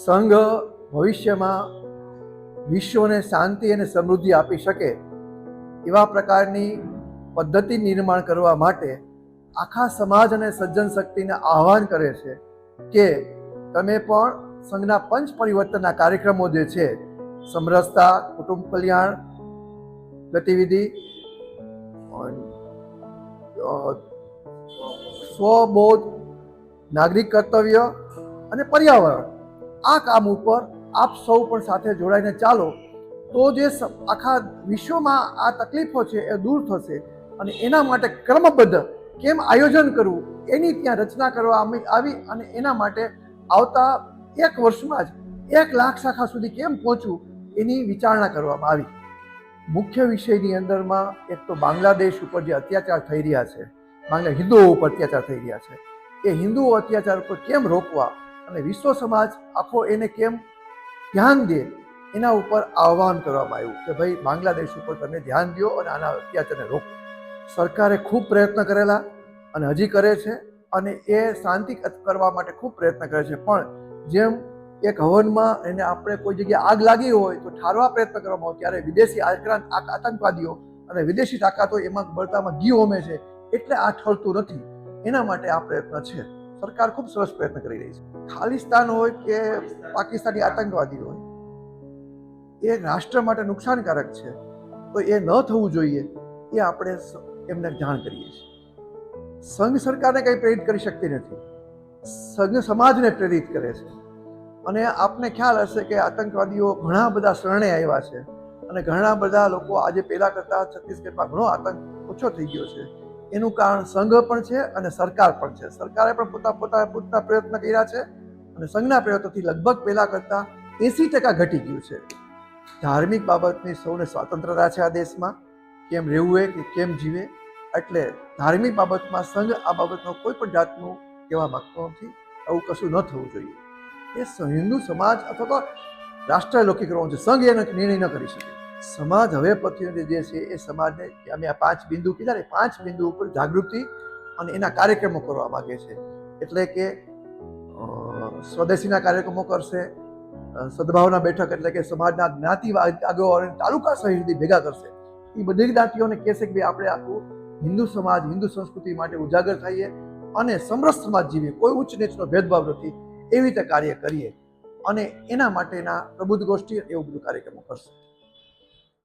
સંઘ ભવિષ્યમાં વિશ્વને શાંતિ અને સમૃદ્ધિ આપી શકે એવા પ્રકારની પદ્ધતિ નિર્માણ કરવા માટે આખા સમાજ અને સજ્જન શક્તિને આહ્વાન કરે છે કે તમે પણ સંઘના પંચ પરિવર્તનના કાર્યક્રમો જે છે, સમરસતા, કુટુંબ કલ્યાણ, ગતિવિધિ સ્વબોધ, નાગરિક કર્તવ્ય અને પર્યાવરણ આ કામ ઉપર આપ સૌ પણ સાથે જોડાઈને ચાલો તો જે આખા વિશ્વમાં આ તકલીફો છે એ દૂર થશે અને એના માટે ક્રમબદ્ધ કેમ આયોજન કરવું એની ત્યાં રચના કરવામાં આવી અને એના માટે આવતા એક વર્ષમાં જ એક લાખ શાખા સુધી કેમ પહોંચવું એની વિચારણા કરવામાં આવી. મુખ્ય વિષયની અંદરમાં એક તો બાંગ્લાદેશ ઉપર જે અત્યાચાર થઈ રહ્યા છે, બાંગ્લા હિન્દુઓ ઉપર અત્યાચાર થઈ રહ્યા છે, એ હિન્દુઓ અત્યાચાર ઉપર કેમ રોકવા અને વિશ્વ સમાજ આખો એને કેમ ધ્યાન દે એના ઉપર આહ્વાન કરવામાં આવ્યું કે ભાઈ, બાંગ્લાદેશ ઉપર તમે ધ્યાન દો અને આના અત્યાચારને રોકો. સરકારે ખૂબ પ્રયત્ન કરેલા અને હજી કરે છે અને એ શાંતિ કરવા માટે ખૂબ પ્રયત્ન કરે છે. પણ જેમ એક હવનમાં એને આપણે કોઈ જગ્યાએ આગ લાગી હોય તો ઠારવા પ્રયત્ન કરવામાં આવે, ત્યારે વિદેશી આક્રાંત આતંકવાદીઓ અને વિદેશી તાકાતો એમાં બળતામાં ઘી હોમે છે, એટલે આ ઠરતું નથી. એના માટે આ પ્રયત્ન છે. સરકાર ખૂબ સરસ પ્રયત્ન કરી રહી છે. ખાલિસ્તાન હોય કે પાકિસ્તાની આતંકવાદી હોય, એ રાષ્ટ્ર માટે નુકસાનકારક છે, તો એ ન થવું જોઈએ, એ આપણે એમને જાણ કરીએ છીએ. સંઘ સરકારને કંઈ પ્રેરિત કરી શકતી નથી. સંઘ સમાજને પ્રેરિત કરે છે. અને આપને ખ્યાલ હશે કે આતંકવાદીઓ ઘણા બધા શરણે આવ્યા છે. અને ઘણા બધા લોકો આજે પહેલાં કરતાં છત્તીસગઢમાં ઘણો આતંક ઓછો થઈ ગયો છે. એનું કારણ સંઘ પણ છે અને સરકાર પણ છે. સરકારે પણ પોતા પોતા, પોતાના પ્રયત્ન કર્યા છે અને સંઘના પ્રયત્નોથી લગભગ પહેલાં કરતાં એસી ટકા ઘટી ગયું છે. ધાર્મિક બાબતની સૌને સ્વતંત્રતા છે આ દેશમાં. કેમ રહેવું એ કે કેમ જીવે? એટલે ધાર્મિક બાબતમાં સંઘ આ બાબતનો કોઈ પણ જાતનું કહેવા માગતો નથી. આવું કશું ન થવું જોઈએ. એ હિન્દુ સમાજ અથવા તો રાષ્ટ્ર કરવાનું છે. સંઘ એ નિર્ણય ન કરી શકે. સમાજ હવે પતિઓને જે છે એ સમાજને અમે આ પાંચ બિંદુ કીધા ને, પાંચ બિંદુ ઉપર જાગૃતિ અને એના કાર્યક્રમો કરવા માગે છે. એટલે કે સ્વદેશીના કાર્યક્રમો કરશે સદભાવના બેઠક એટલે કે સમાજના જ્ઞાતિ આગેવાનો તાલુકા સહિત ભેગા કરશે. એ બધી જ્ઞાતિઓને કહેશે કે ભાઈ આપણે આખું હિન્દુ સમાજ, હિન્દુ સંસ્કૃતિ માટે ઉજાગર થઈએ અને સમરસ સમાજ જીવીએ. કોઈ ઉચ્ચ નીચનો ભેદભાવ નથી. એવી રીતે કાર્ય કરીએ અને એના માટેના પ્રબુદ્ધ ગોષ્ઠી એવું બધું કાર્યક્રમો કરશે.